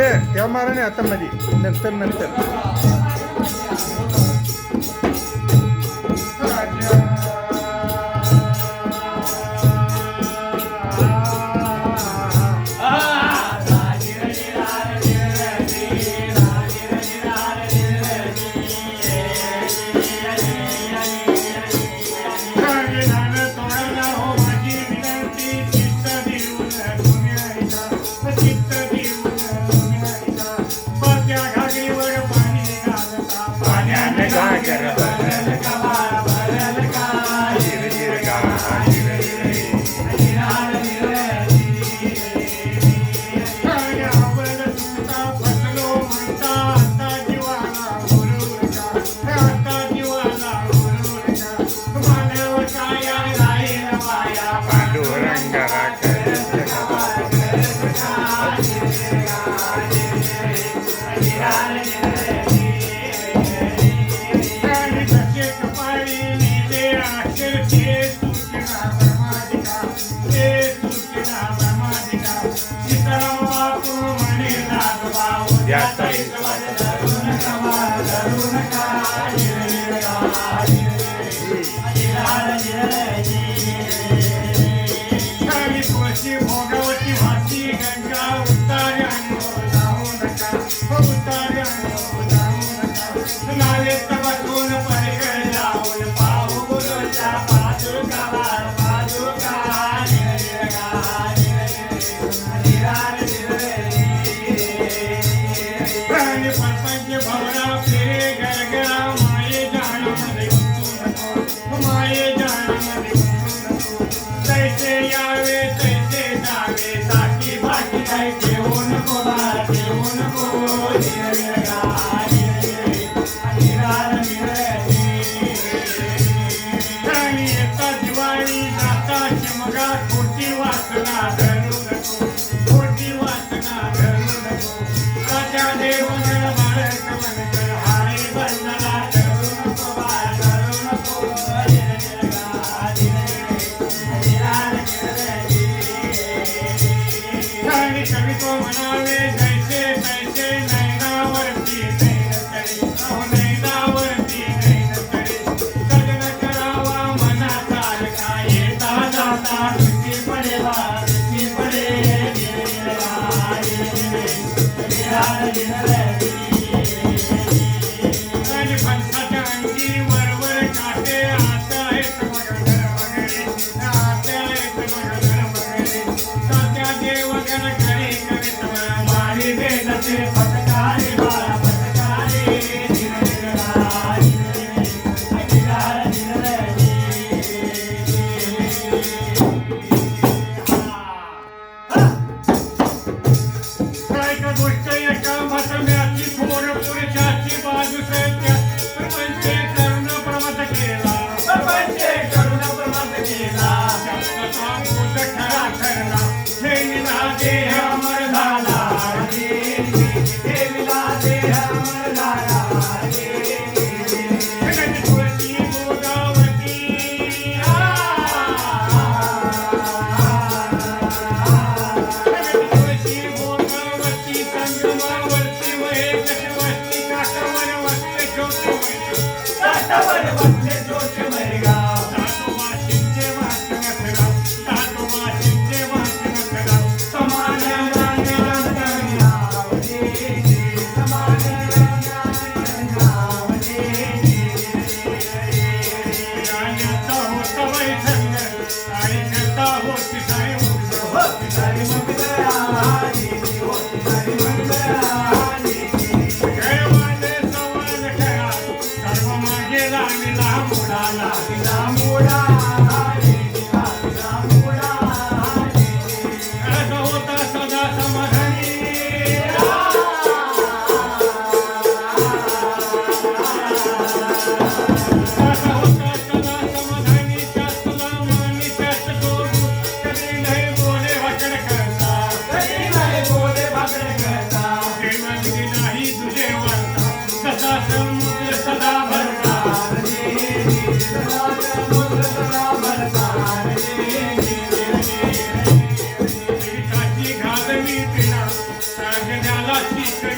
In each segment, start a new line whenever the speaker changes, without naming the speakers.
ए त्या माराने आता मध्ये नंतर नंतर तू म्हणे नाथ भाऊ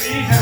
we have.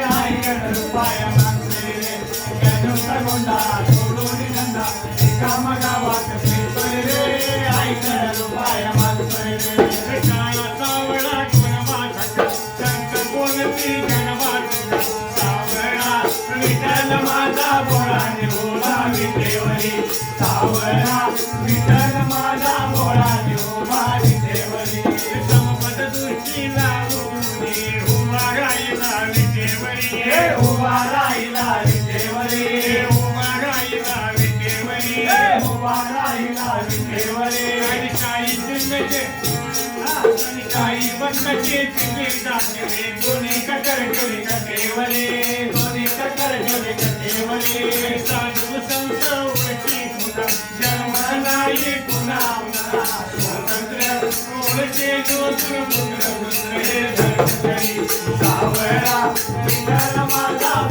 Thank you.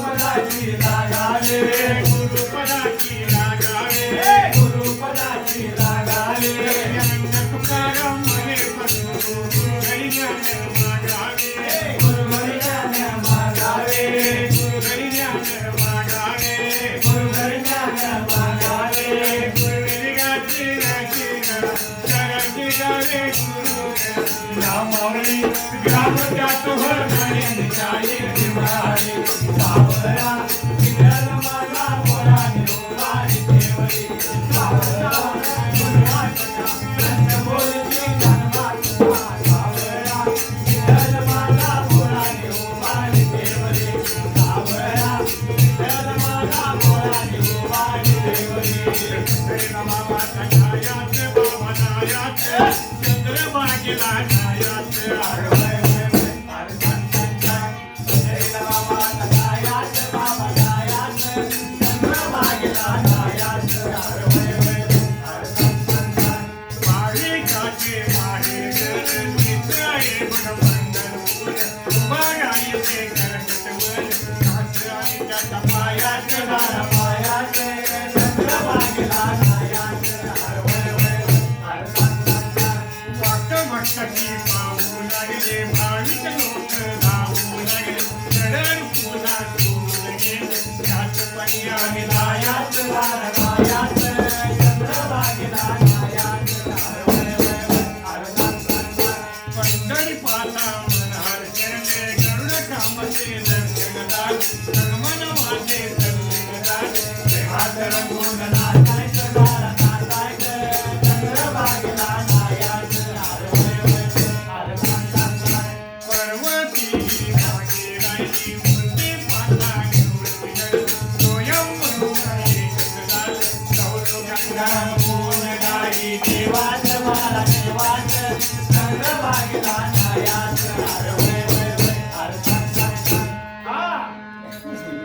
सावळी
ग्राम त्या तुहर सावळा
चंद्र बाजला
ಶರಣು ನಾಥ